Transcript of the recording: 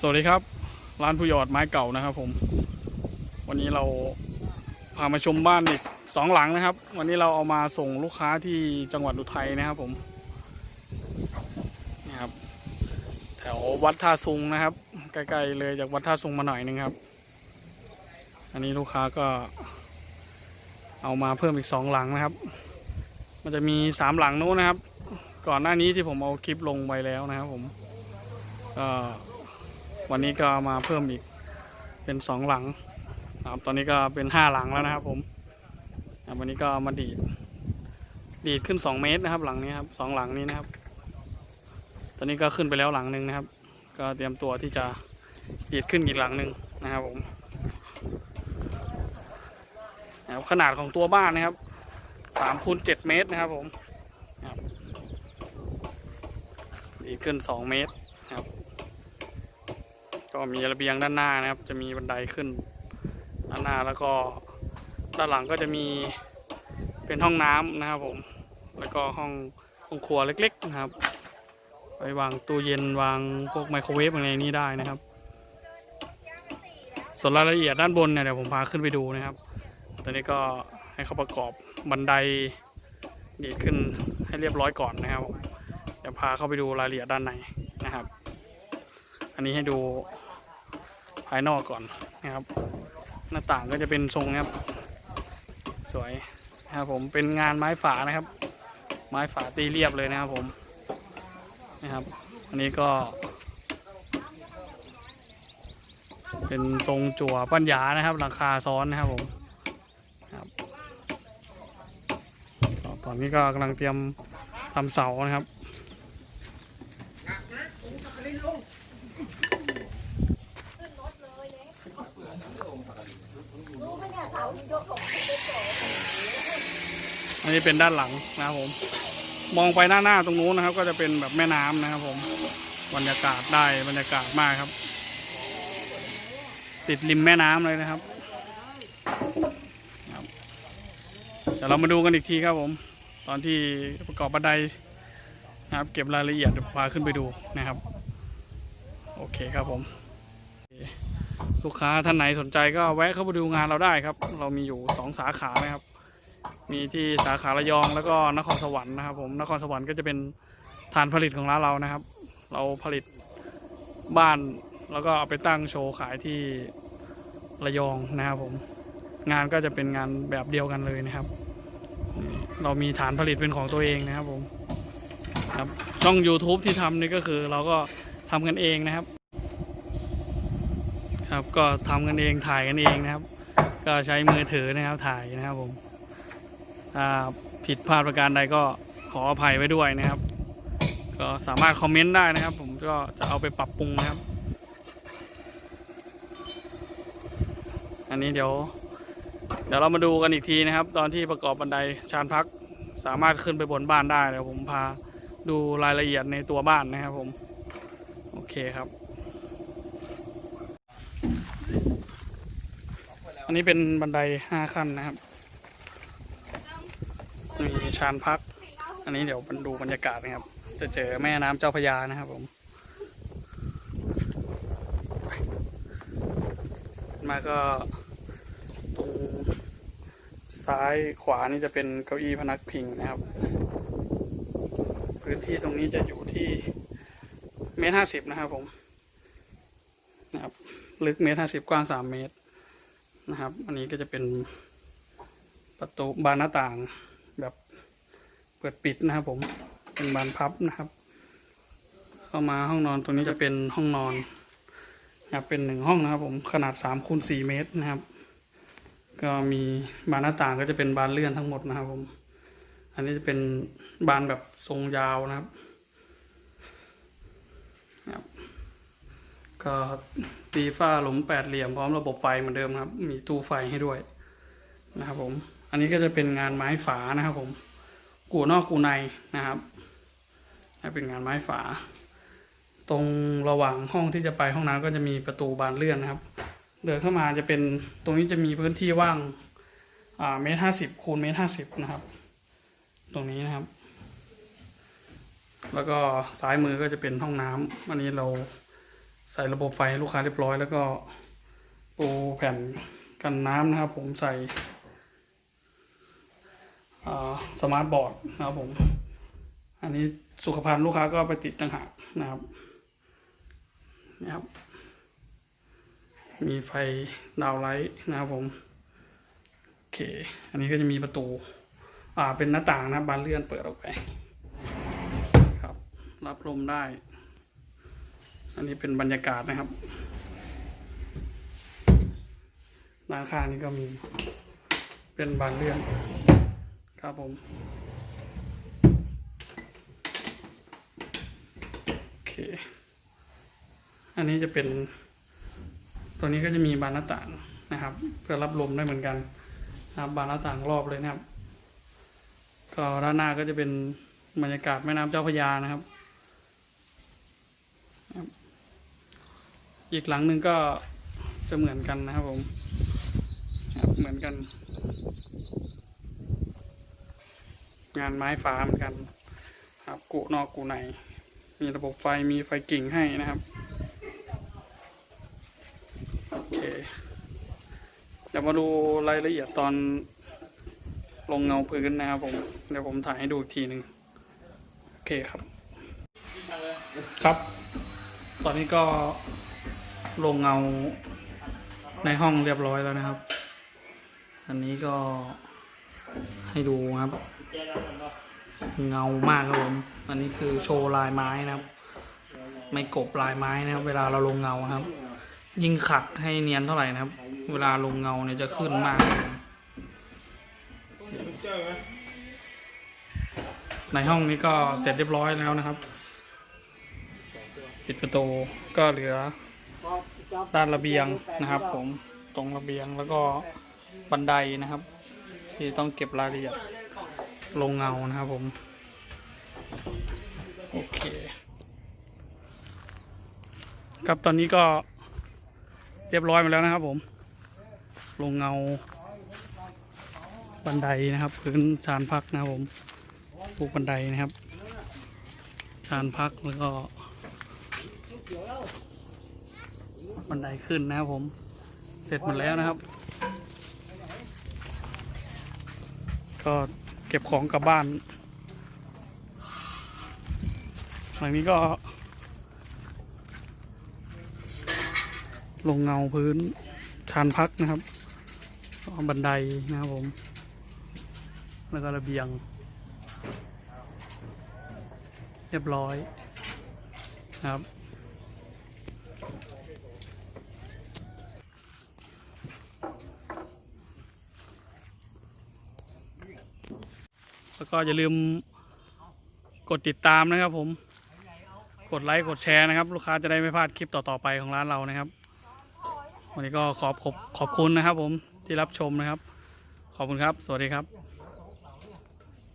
สวัสดีครับ ร้านผู้ยอดไม้เก่านะครับผม วันนี้เราพามาชมบ้านอีกสองหลังนะครับ วันนี้เราเอามาส่งลูกค้าที่จังหวัดอุทัยนะครับผมนี่ครับ แถววัดท่าซุงนะครับใกล้ๆเลยจากวัดท่าซุงมาหน่อยนึงครับ อันนี้ลูกค้าก็เอามาเพิ่มอีกสองหลังนะครับ มันจะมีสามหลังนู้นนะครับ ก่อนหน้านี้ที่ผมเอาคลิปลงไปแล้วนะครับผมก็ วันนี้ก็มาเพิ่มอีกเป็นสองหลังนะครับตอนนี้ก็เป็นห้าหลังแล้วนะครับ ผมวันนี้ก็มาดีดดีดขึ้นสองเมตรนะครับ หลังนี้ครับสองหลังนี้นะครับ ตอนนี้ก็ขึ้นไปแล้วหลังหนึ่งนะครับ ก็เตรียมตัวที่จะดีดขึ้นอีกหลังหนึ่งนะครับผมนะครับขนาดของตัวบ้านนะครับสามคูณเจ็ดเมตรนะครับผมดีขึ้น2เมตร ก็มีระเบียงด้านหน้านะครับ จะมีบันไดขึ้นด้านหน้าแล้วก็ด้านหลังก็จะมีเป็นห้องน้ำนะครับผม แล้วก็ห้องห้องครัวเล็กๆนะครับไว้วางตู้เย็นวางพวกไมโครเวฟอะไรนี้ได้นะครับ ส่วนรายละเอียดด้านบนเนี่ยเดี๋ยวผมพาขึ้นไปดูนะครับ ตอนนี้ก็ให้เขาประกอบบันไดดีดขึ้นให้เรียบร้อยก่อนนะครับ เดี๋ยวพาเข้าไปดูรายละเอียดด้านในนะครับ อันนี้ให้ดู ภายนอกก่อนนะครับ หน้าต่างก็จะเป็นทรงนะครับ สวยนะครับผมเป็นงานไม้ฝานะครับ ไม้ฝาตีเรียบเลยนะครับผมนะครับ อันนี้ก็ เป็นทรงจั่วปัญญานะครับหลังคาซ้อนนะครับผมครับตอนนี้ก็กำลังเตรียมทำเสานะครับ อันนี้เป็นด้านหลังนะครับผม มองไปหน้าหน้าตรงนู้นนะครับ ก็จะเป็นแบบแม่น้ำนะครับ ผมบรรยากาศได้บรรยากาศมากครับ ติดริมแม่น้ำเลยนะครับครับเดี๋ยวเรามาดูกันอีกทีครับผม ตอนที่ประกอบบันไดนะครับ เก็บรายละเอียดเดี๋ยวพาขึ้นไปดูนะครับ โอเคครับผม ลูกค้าท่านไหนสนใจก็แวะเข้าไปดูงานเราได้ครับ เรามีอยู่สองสาขานะครับ มีที่สาขาระยองแล้วก็นครสวรรค์นะครับผมนครสวรรค์ก็จะเป็นฐานผลิตของร้านเรานะครับ เราผลิตบ้านแล้วก็เอาไปตั้งโชว์ขายที่ระยองนะครับผมงานก็จะเป็นงานแบบเดียวกันเลยนะครับ เรามีฐานผลิตเป็นของตัวเองนะครับผมครับช่อง YouTube ที่ทำนี่ก็คือเราก็ทำกันเองนะครับ ครับก็ทำกันเองถ่ายกันเองนะครับ ก็ใช้มือถือนะครับถ่ายนะครับผม ถ้าผิดพลาดประการใดก็ขออภัยไว้ด้วยนะครับ ก็สามารถคอมเมนต์ได้นะครับ ผมก็จะเอาไปปรับปรุงนะครับ อันนี้เดี๋ยว เดี๋ยวเรามาดูกันอีกทีนะครับ ตอนที่ประกอบบันไดชานพักสามารถขึ้นไปบนบ้านได้เดี๋ยวผมพาดูรายละเอียดในตัวบ้านนะครับผม โอเคครับ อันนี้เป็นบันไดห้าขั้นนะครับ มีชานพัก อันนี้เดี๋ยวดูบรรยากาศนะครับ จะเจอแม่น้ำเจ้าพยานะครับผมมาก็ตรงซ้ายขวานี่จะเป็นเก้าอี้พนักพิงนะครับ พื้นที่ตรงนี้จะอยู่ที่เมตรห้าสิบนะครับผมนะครับ ลึกเมตรห้าสิบกว้างสามเมตรนะครับ อันนี้ก็จะเป็นประตูบานหน้าต่าง เปิดปิดนะครับผมเป็นบานพับนะครับ เข้ามาห้องนอนตรงนี้จะเป็นห้องนอนนะครับเป็นหนึ่งห้องนะครับ ผมขนาดสามคูณสี่เมตรนะครับ ก็มีบานหน้าต่างก็จะเป็นบานเลื่อนทั้งหมดนะครับ ผม อันนี้จะเป็นบานแบบทรงยาวนะครับนะครับก็ตีฝ้าหลุมแปดเหลี่ยมพร้อมระบบไฟเหมือนเดิมครับ มีตู้ไฟให้ด้วยนะครับผม อันนี้ก็จะเป็นงานไม้ฝานะครับผม กูนอกกูในนะครับให้เป็นงานไม้ฝา ตรงระหว่างห้องที่จะไปห้องน้ำก็จะมีประตูบานเลื่อนนะครับ เดินเข้ามาจะเป็นตรงนี้จะมีพื้นที่ว่างอ่าเมตรห้าสิบคูณเมตรห้าสิบนะครับ ตรงนี้นะครับ แล้วก็ซ้ายมือก็จะเป็นห้องน้ำอันนี้เราใส่ระบบไฟให้ลูกค้าเรียบร้อย แล้วก็ปูแผ่นกันน้ำนะครับ ผมใส่ สมาร์ทบอร์ดนะครับผม อันนี้สุขภัณฑ์ลูกค้าก็ไปติดต่างหากนะครับนะครับ มีไฟดาวไลท์นะครับผม โอเค อันนี้ก็จะมีประตู อ่า เป็นหน้าต่างนะบานเลื่อนเปิดออกไป ครับ รับลมได้ อันนี้เป็นบรรยากาศนะครับ ด้านข้างนี้ก็มี เป็นบานเลื่อน ครับผมโอเค อันนี้จะเป็น ตัวนี้ก็จะมีบานหน้าต่างนะครับ เพื่อรับลมได้เหมือนกันนะครับบานหน้าต่างรอบเลยนะครับ ก็ด้านหน้าก็จะเป็นบรรยากาศแม่น้ำเจ้าพระยานะครับ อีกหลังหนึ่งก็จะเหมือนกันนะครับผมเหมือนกัน งานไม้ฟ้าเหมือนกันครับกุนอกกุในมีระบบไฟมีไฟกิ่งให้นะครับโอเคเดี๋ยวมาดูรายละเอียดตอนลงเงาพื้นนะครับผมเดี๋ยวผมถ่ายให้ดูอีกทีหนึ่งโอเคครับ ครับ ตอนนี้ก็ลงเงาในห้องเรียบร้อยแล้วนะครับ อันนี้ก็ ให้ดูครับ เงามากครับผมอันนี้คือโชว์ลายไม้นะครับ ไม่กบลายไม้นะครับ เวลาเราลงเงาครับ ยิ่งขัดให้เนียนเท่าไหร่นะครับ เวลาลงเงาเนี่ยจะขึ้นมากในห้องนี้ก็เสร็จเรียบร้อยแล้วนะครับปิดประตูก็เหลือด้านระเบียงนะครับ ผมตรงระเบียงแล้วก็บันไดนะครับ ที่ต้องเก็บรายละเอียดลงเงานะครับผม โอเค ครับตอนนี้ก็เรียบร้อยมาแล้วนะครับผม ลงเงา บันไดนะครับ พื้นชานพักนะครับผมปูกบันไดนะครับ ชานพักแล้วก็บันไดขึ้นนะครับผม เสร็จหมดแล้วนะครับ ก็เก็บของกลับบ้าน หลังนี้ก็ ลงเงาพื้นชานพักนะครับบันไดนะครับผม แล้วก็ระเบียง เรียบร้อยนะครับ แล้วก็อย่าลืมกดติดตามนะครับผม กดไลค์กดแชร์นะครับ ลูกค้าจะได้ไม่พลาดคลิปต่อๆไปของร้านเรานะครับ วันนี้ก็ขอบขอบขอบคุณนะครับผมที่รับชมนะครับ ขอบคุณครับ สวัสดีครับ